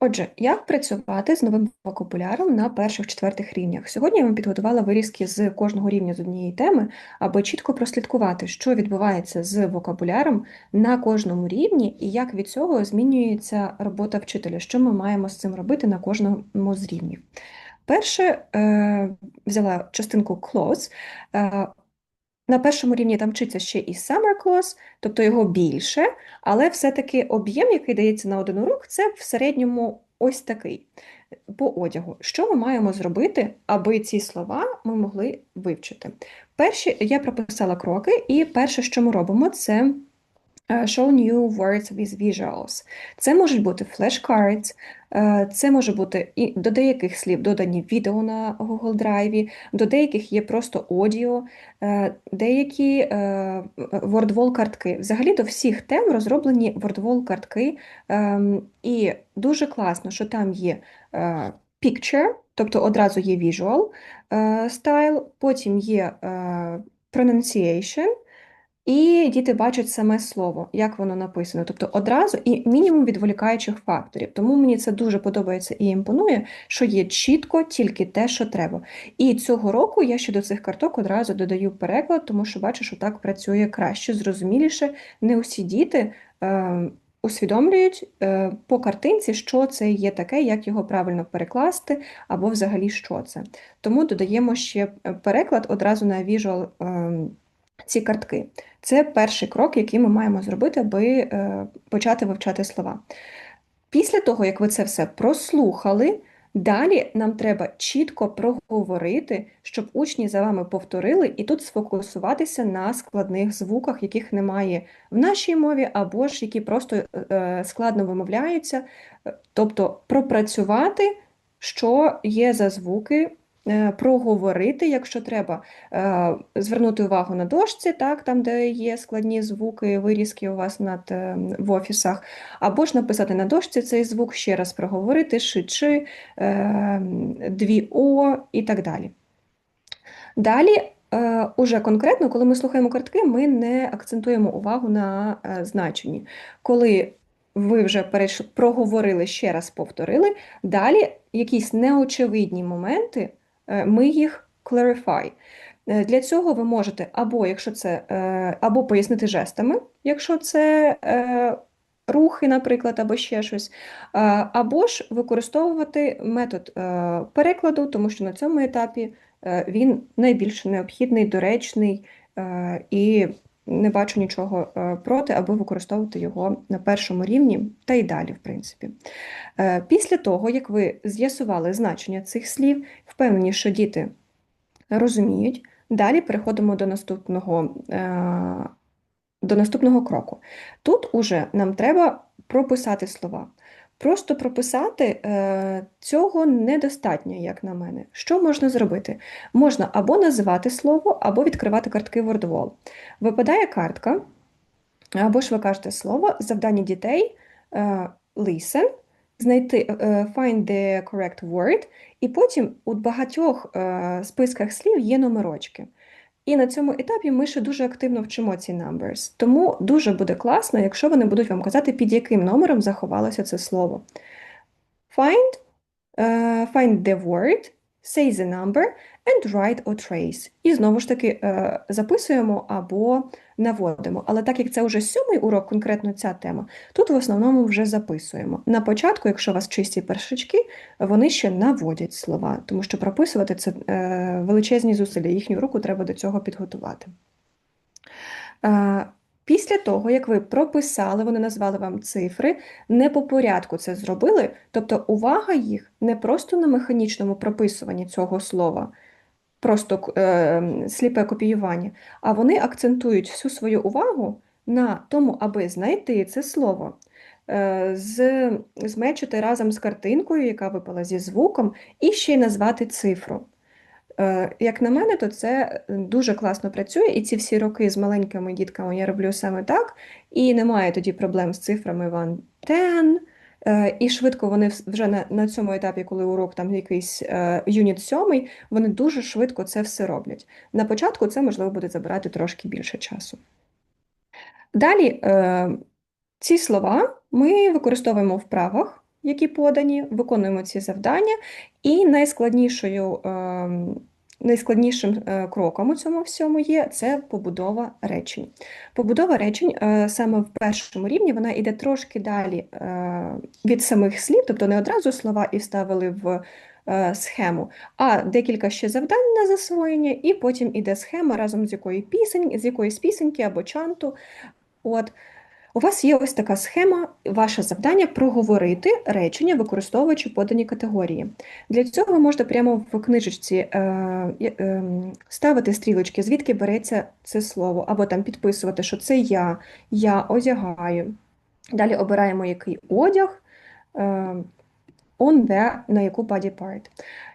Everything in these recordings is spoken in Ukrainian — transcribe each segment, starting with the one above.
Отже, як працювати з новим вокабуляром на перших-четвертих рівнях? Сьогодні я вам підготувала вирізки з кожного рівня з однієї теми, аби чітко прослідкувати, що відбувається з вокабуляром на кожному рівні і як від цього змінюється робота вчителя, що ми маємо з цим робити на кожному з рівнів. Перше, е, взяла частинку clause. На першому рівні там вчиться ще і summer clause, тобто його більше, але все-таки об'єм, який дається на один урок, це в середньому ось такий по одягу. Що ми маємо зробити, аби ці слова ми могли вивчити? Перші я прописала кроки, і перше, що ми робимо, це show new words with visuals. Це можуть бути flashcards, е, це може бути і до деяких слів додані відео на Google Drive, до деяких є просто аудіо, е, деякі wordwall картки. Взагалі до всіх тем розроблені wordwall картки, і дуже класно, що там є picture, тобто одразу є visual style, потім є pronunciation, і діти бачать саме слово, як воно написано, тобто одразу і мінімум відволікаючих факторів. Тому мені це дуже подобається і імпонує, що є чітко тільки те, що треба. І цього року я ще до цих карток одразу додаю переклад, тому що бачу, що так працює краще, зрозуміліше. Не усі діти. Е, Усвідомлюють е, по картинці, що це є таке, як його правильно перекласти, або взагалі що це. Тому додаємо ще е, переклад одразу на visual ем, ці картки. Це перший крок, який ми маємо зробити, аби е, почати вивчати слова. Після того, як ви це все прослухали, далі нам треба чітко проговорити, щоб учні за вами повторили, і тут сфокусуватися на складних звуках, яких немає в нашій мові, або ж які просто е, складно вимовляються, тобто пропрацювати, що є за звуки. Е, проговорити, якщо треба, е, звернути увагу на дошці, так, там, де є складні звуки, вирізки у вас над, е, в офісах, або ж написати на дошці цей звук, ще раз проговорити, ши-чи, дві О і так далі. Далі, уже конкретно, коли ми слухаємо картки, ми не акцентуємо увагу на значенні. Коли ви вже перейшли, проговорили ще раз повторили, далі якісь неочевидні моменти. Е, ми їх clarify. Е, для цього ви можете або якщо це е, або пояснити жестами, якщо це рухи, наприклад, або ще щось, або ж використовувати метод перекладу, тому що на цьому етапі він найбільш необхідний, доречний і не бачу нічого проти, аби використовувати його на першому рівні та й далі, в принципі. Після того, як ви з'ясували значення цих слів, впевнені, що діти розуміють, далі переходимо до наступного е, до наступного кроку. Тут уже нам треба прописати слова. Просто прописати е, цього недостатньо, як на мене. Що можна зробити? Можна або називати слово, або відкривати картки WordWall. Випадає картка, або ж ви кажете слово, завдання дітей е, listen, знайти е, find the correct word, і потім у багатьох списках слів є номерочки. І на цьому етапі ми ще дуже активно вчимо ці numbers. Тому дуже буде класно, якщо вони будуть вам казати, під яким номером заховалося це слово. Find, uh, find the word, say the number and write or trace. І знову ж таки uh, записуємо або наводимо. Але так як це вже сьомий урок, конкретно ця тема, тут в основному вже записуємо. На початку, якщо у вас чисті першачки, вони ще наводять слова, тому що прописувати це е, величезні зусилля, їхню руку треба до цього підготувати. Е, Після того, як ви прописали, вони назвали вам цифри, не по порядку це зробили, тобто увага їх не просто на механічному прописуванні цього слова, просто е, сліпе копіювання, а вони акцентують всю свою увагу на тому, аби знайти це слово, е, з, змечити разом з картинкою, яка випала зі звуком, і ще й назвати цифру. Е, як на мене, то це дуже класно працює, і ці всі роки з маленькими дітками я роблю саме так, і немає тоді проблем з цифрами one ten, і швидко вони вже на на цьому етапі, коли урок там якийсь е, юніт сьомий, вони дуже швидко це все роблять. На початку це можливо буде забирати трошки більше часу. Далі е, ці слова Ми використовуємо в вправах, які подані, виконуємо ці завдання, і найскладнішою, ем, найскладнішим е, кроком у цьому всьому є це побудова речень. Побудова речень е, саме в першому рівні вона йде трошки далі е, від самих слів, тобто не одразу слова і вставили в схему, а декілька ще завдань на засвоєння, і потім іде схема разом з якої пісень, з якоїсь пісеньки або чанту. От. У вас є ось така схема, ваше завдання проговорити речення, використовуючи подані категорії. Для цього ви можете прямо в книжечці е, е, ставити стрілочки, звідки береться це слово, або там підписувати, що це я, я одягаю. Далі обираємо який одяг. Е, on the, на яку body part.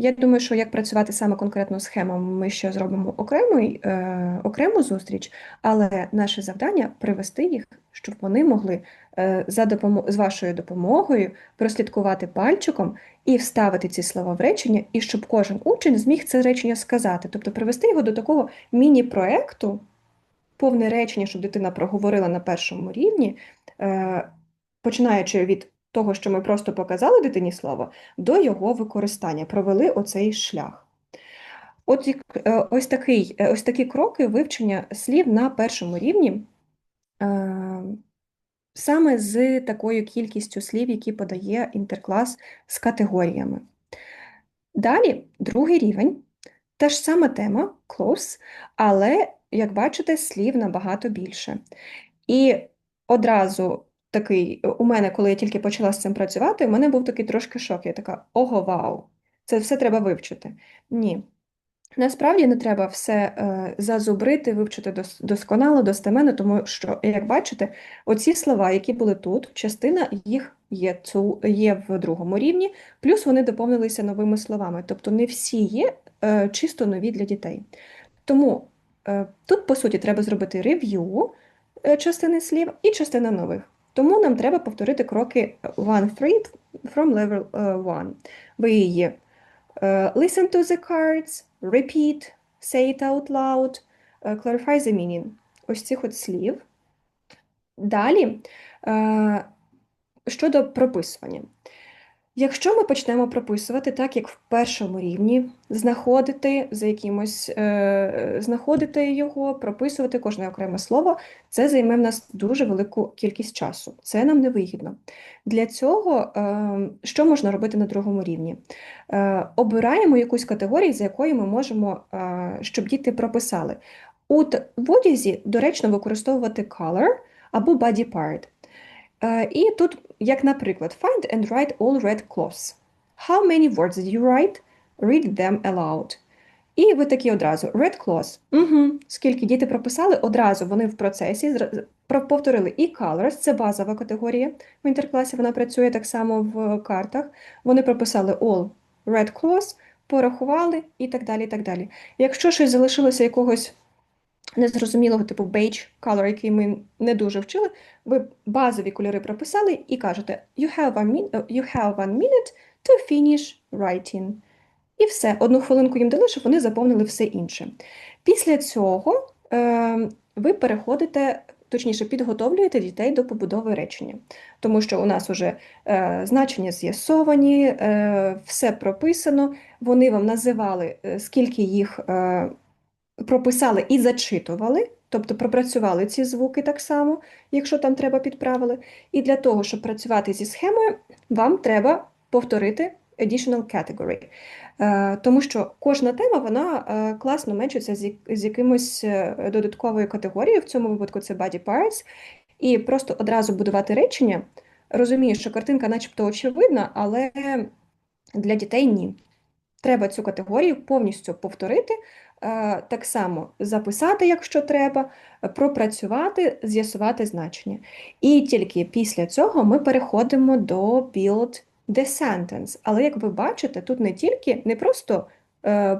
Я думаю, що як працювати саме конкретно схемами, ми ще зробимо окремий, е, окрему зустріч, але наше завдання привести їх, щоб вони могли е, за допомог, з вашою допомогою прослідкувати пальчиком і вставити ці слова в речення, і щоб кожен учень зміг це речення сказати, тобто привести його до такого міні-проекту, повне речення, щоб дитина проговорила на першому рівні, е, починаючи від того, що ми просто показали дитині слово, до його використання, провели оцей шлях. От е, ось такий, е, ось такі кроки вивчення слів на першому рівні, е, саме з такою кількістю слів, які подає інтерклас з категоріями. Далі другий рівень, та ж сама тема close, але, як бачите, слів набагато більше. І одразу такий, у мене, коли я тільки почала з цим працювати, у мене був такий трошки шок. Я така, ого, вау, це все треба вивчити. Ні. Насправді не треба все е, зазубрити, вивчити дос, досконало, достеменно, тому що, як бачите, оці слова, які були тут, частина їх є цу, є в другому рівні, плюс вони доповнилися новими словами. Тобто не всі є е, чисто нові для дітей. Тому е, тут, по суті, треба зробити рев'ю частини слів і частина нових. Тому нам треба повторити кроки 1-3 from level 1. Ви її listen to the cards, repeat, say it out loud, clarify the meaning. Ось цих от слів. Далі, щодо прописування. Якщо ми почнемо прописувати так, як в першому рівні, знаходити за якимось, е, знаходити його, прописувати кожне окреме слово, це займе в нас дуже велику кількість часу. Це нам не вигідно. Для цього е, що можна робити на другому рівні? Е, обираємо якусь категорію, за якою ми можемо, е, щоб діти прописали. У в одязі доречно використовувати color або body part. Е, і тут, як наприклад, find and write all red cloths. How many words did you write? Read them aloud. І ви такі одразу red cloths. Угу. Скільки діти прописали, одразу вони в процесі повторили і colors, це базова категорія. В інтеркласі вона працює так само в картах. Вони прописали all red cloths, порахували і так далі. і так далі. Якщо щось залишилося якогось незрозумілого типу beige color, який ми не дуже вчили, ви базові кольори прописали і кажете you have one, you have one minute to finish writing. І все, одну хвилинку їм дали, щоб вони заповнили все інше. Після цього е, ви переходите, точніше, підготовлюєте дітей до побудови речення, тому що у нас вже е, значення з'ясовані, е, все прописано, вони вам називали, е, скільки їх. Е, прописали і зачитували, тобто пропрацювали ці звуки так само, якщо там треба підправили. І для того, щоб працювати зі схемою, вам треба повторити additional category. Е, тому що кожна тема вона е, класно мечиться з якимось е, додатковою категорією, в цьому випадку це body parts, і просто одразу будувати речення. Розумію, що картинка начебто очевидна, але для дітей ні. Треба цю категорію повністю повторити, так само записати, якщо треба, пропрацювати, з'ясувати значення. І тільки після цього ми переходимо до build the sentence. Але як ви бачите, тут не тільки не просто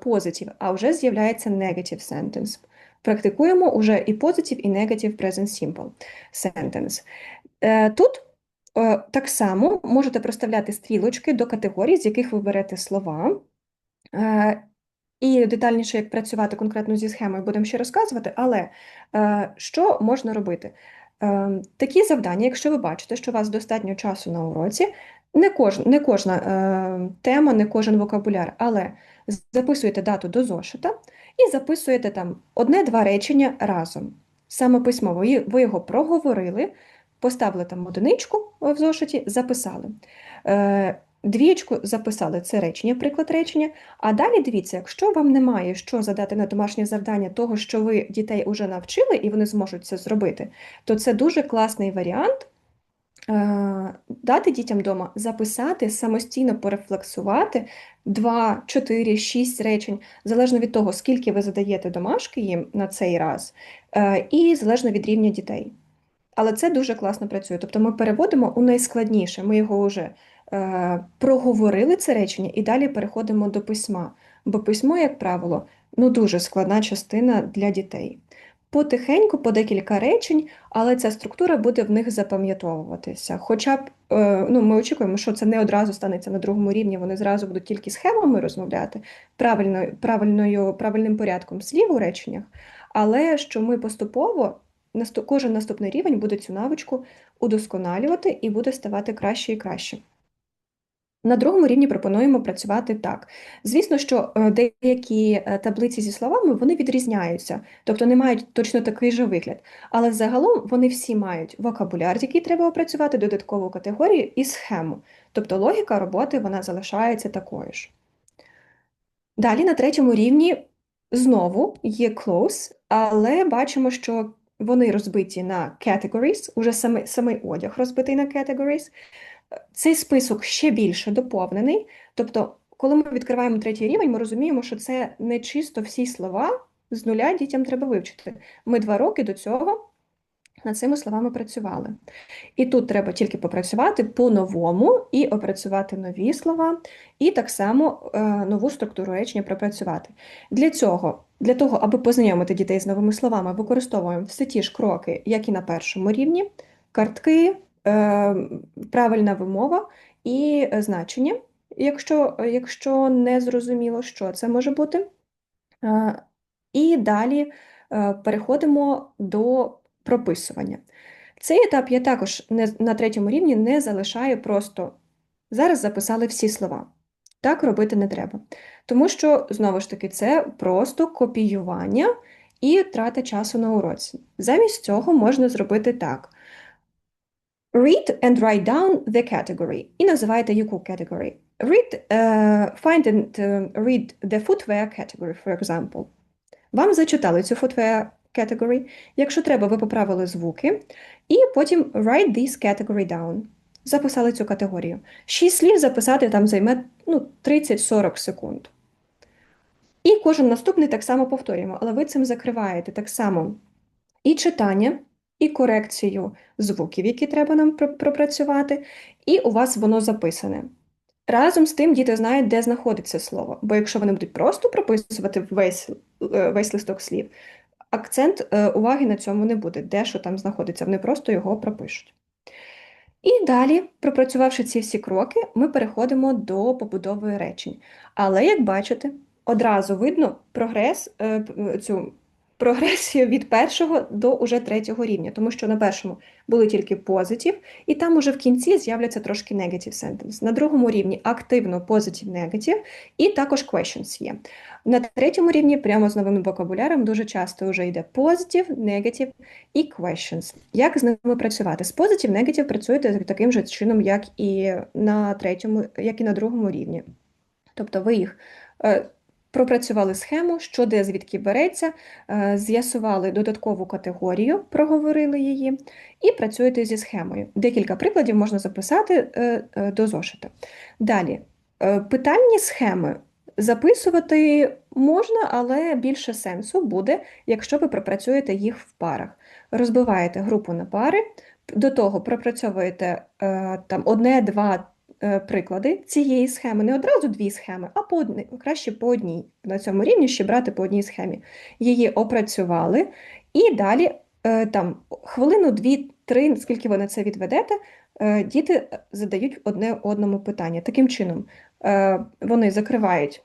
позитив, а вже з'являється negative sentence. Практикуємо уже і positive, і negative present simple sentence. Е, тут е, так само можете проставляти стрілочки до категорій, з яких ви берете слова. І детальніше, як працювати конкретно зі схемою, будемо ще розказувати, але е, що можна робити? Е, такі завдання, якщо ви бачите, що у вас достатньо часу на уроці, не кож, не кожна е, тема, не кожен вокабуляр, але записуєте дату до зошита і записуєте там одне-два речення разом. Саме письмово, ви його проговорили, поставили там одиничку в зошиті, записали. Е, Двієчку записали це речення, приклад речення. А далі дивіться, якщо вам немає що задати на домашнє завдання того, що ви дітей вже навчили і вони зможуть це зробити, то це дуже класний варіант е, дати дітям вдома записати, самостійно порефлексувати 2, 4, 6 речень, залежно від того, скільки ви задаєте домашки їм на цей раз, е, і залежно від рівня дітей. Але це дуже класно працює. Тобто ми переводимо у найскладніше, ми його вже проговорили це речення і далі переходимо до письма. Бо письмо, як правило, ну дуже складна частина для дітей. Потихеньку, по декілька речень, але ця структура буде в них запам'ятовуватися. Хоча б е, ну, ми очікуємо, що це не одразу станеться на другому рівні, вони зразу будуть тільки схемами розмовляти, правильно, правильною, правильним порядком слів у реченнях, але що ми поступово кожен наступний рівень буде цю навичку удосконалювати і буде ставати краще і краще. На другому рівні пропонуємо працювати так. Звісно, що е, деякі е, таблиці зі словами вони відрізняються, тобто не мають точно такий же вигляд. Але загалом вони всі мають вокабуляр, який треба опрацювати, додаткову категорію і схему. Тобто логіка роботи вона залишається такою ж. Далі на третьому рівні знову є close, але бачимо, що вони розбиті на categories, уже самий, самий одяг розбитий на categories. Цей список ще більше доповнений. Тобто, коли ми відкриваємо третій рівень, ми розуміємо, що це не чисто всі слова з нуля дітям треба вивчити. Ми два роки до цього над цими словами працювали. І тут треба тільки попрацювати по-новому і опрацювати нові слова, і так само е, нову структуру речення пропрацювати. Для цього, для того, аби познайомити дітей з новими словами, використовуємо все ті ж кроки, як і на першому рівні: картки, правильна вимова і значення. Якщо, Якщо не зрозуміло, що це може бути. Е, і далі переходимо до прописування. Цей етап я також не, на третьому рівні не залишаю просто зараз записали всі слова. Так робити не треба. Тому що, знову ж таки, це просто копіювання і трата часу на уроці. Замість цього можна зробити так. Read and write down the category. І називайте яку category. Read, uh, find and uh, read the footwear category, for example. Вам зачитали цю footwear category. Якщо треба, ви поправили звуки. І потім write this category down. Записали цю категорію. Шість слів записати там займе ну, 30-40 секунд. І кожен наступний так само повторюємо, але ви цим закриваєте так само і читання, і корекцію звуків, які треба нам пропрацювати, і у вас воно записане. Разом з тим діти знають, де знаходиться слово. Бо якщо вони будуть просто прописувати весь е, весь листок слів, акцент е, уваги на цьому не буде, де що там знаходиться, вони просто його пропишуть. І далі, пропрацювавши ці всі кроки, ми переходимо до побудови речень. Але, як бачите, одразу видно прогрес, е, цю прогресію від першого до уже третього рівня, тому що на першому були тільки позитив, і там уже в кінці з'являться трошки negative sentence. На другому рівні активно positive, negative, і також questions є. На третьому рівні, прямо з новим вокабуляром, дуже часто вже йде positive, negative і questions. Як з ними працювати? З positive, negative працюєте таким же чином, як і на третьому, як і на другому рівні. Тобто ви їх е, пропрацювали схему, що де звідки береться, е, з'ясували додаткову категорію, проговорили її, і працюєте зі схемою. Декілька прикладів можна записати е, е, до зошита. Далі, питальні схеми записувати можна, але більше сенсу буде, якщо ви пропрацюєте їх в парах. Розбиваєте групу на пари, до того пропрацьовуєте там одне, два. Е, приклади цієї схеми, не одразу дві схеми, а по одні, краще по одній. На цьому рівні ще брати по одній схемі. Її опрацювали, і далі е, там хвилину, дві, три, скільки ви на це відведете, е, діти задають одне одному питання. Таким чином, вони закривають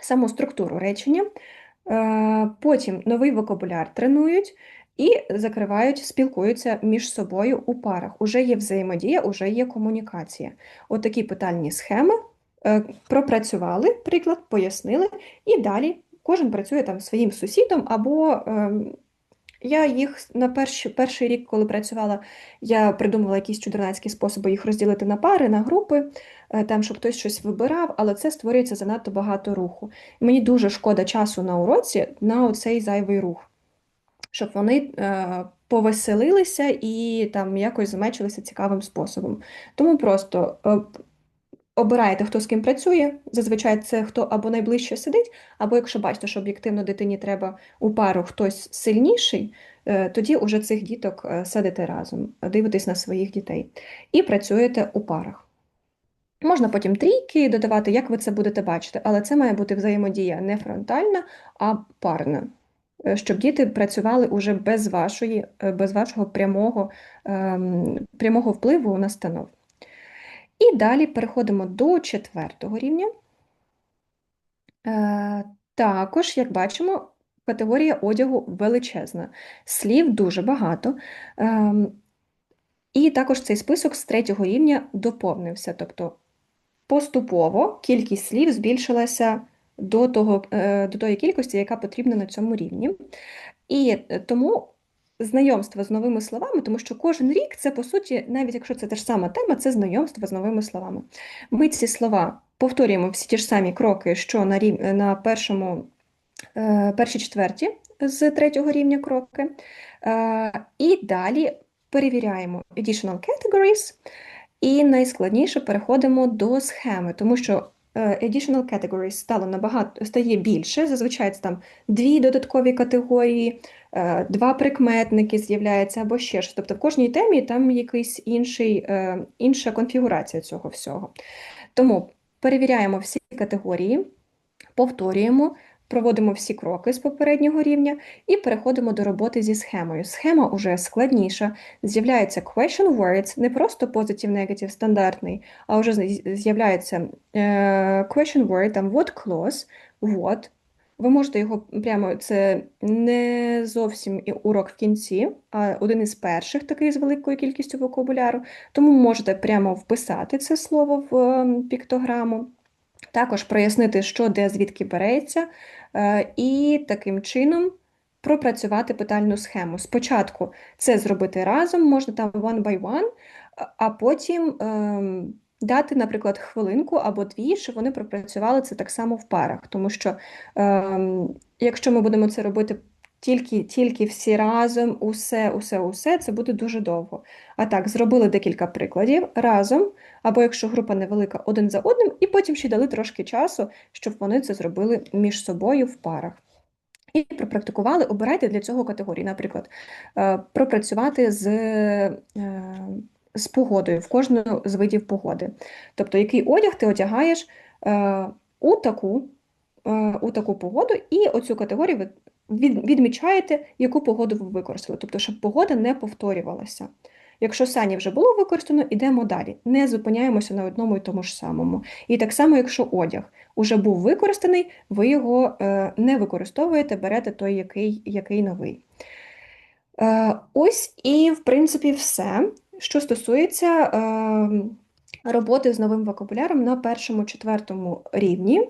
саму структуру речення, потім новий вокабуляр тренують. І закривають, спілкуються між собою у парах. Уже є взаємодія, уже є комунікація. Отакі питальні схеми е, пропрацювали, приклад, пояснили, і далі кожен працює там своїм сусідом або. Е, я їх на перший, перший рік, коли працювала, я придумувала якісь чудернацькі способи їх розділити на пари, на групи, е, там, щоб хтось щось вибирав, але це створюється занадто багато руху. Мені дуже шкода часу на уроці на оцей зайвий рух, щоб вони е, повеселилися і там якось замечилися цікавим способом. Тому просто е, обираєте, хто з ким працює. Зазвичай це хто або найближче сидить, або якщо бачите, що об'єктивно дитині треба у пару хтось сильніший, е, тоді уже цих діток садите разом, дивитесь на своїх дітей і працюєте у парах. Можна потім трійки додавати, як ви це будете бачити, але це має бути взаємодія не фронтальна, а парна. Е, щоб діти працювали уже без вашої, без вашого прямого, ем, прямого впливу на настанов. І далі переходимо до четвертого рівня. Е, також, як бачимо, категорія одягу величезна, слів дуже багато. Ем, і також цей список з третього рівня доповнився. Тобто поступово кількість слів збільшилася до того, е, до тої кількості, яка потрібна на цьому рівні. І тому знайомство з новими словами, тому що кожен рік це, по суті, навіть якщо це та ж сама тема, це знайомство з новими словами. Ми ці слова повторюємо всі ті ж самі кроки, що на рів... на першому, е, першій четверті з третього рівня кроки. Е, і далі перевіряємо additional categories, і найскладніше переходимо до схеми, тому що Е, additional categories стало набагато стає більше. Зазвичай це там дві додаткові категорії, е, два прикметники з'являються або ще щось. Тобто в кожній темі там якийсь інший, е, інша конфігурація цього всього. Тому перевіряємо всі категорії, повторюємо. Проводимо всі кроки з попереднього рівня і переходимо до роботи зі схемою. Схема вже складніша, з'являється question words, не просто positive, negative, стандартний, а вже з'являється е, question word, там what clause, what. Ви можете його прямо, це не зовсім урок в кінці, а один із перших, такий з великою кількістю вокабуляру, тому можете прямо вписати це слово в ем, піктограму. Також прояснити, що де звідки береться, е, і таким чином пропрацювати питальну схему. Спочатку це зробити разом, можна там one by one, а потім ем, дати, наприклад, хвилинку або дві, щоб вони пропрацювали це так само в парах. Тому що, ем, якщо ми будемо це робити тільки тільки всі разом, усе, усе, усе, це буде дуже довго. А так, зробили декілька прикладів разом, або якщо група невелика, один за одним, і потім ще дали трошки часу, щоб вони це зробили між собою в парах. І пропрактикували, обирайте для цього категорії. Наприклад, е, пропрацювати з е, з погодою в кожну з видів погоди. Тобто, який одяг ти одягаєш е, у таку у таку погоду, і оцю категорію відмічаєте, яку погоду ви використали, тобто, щоб погода не повторювалася. Якщо сані вже було використано, йдемо далі. Не зупиняємося на одному і тому ж самому. І так само, якщо одяг вже був використаний, ви його е, не використовуєте, берете той, який, який новий. Е, ось і, в принципі, все, що стосується е, роботи з новим вокабуляром на першому четвертому рівні.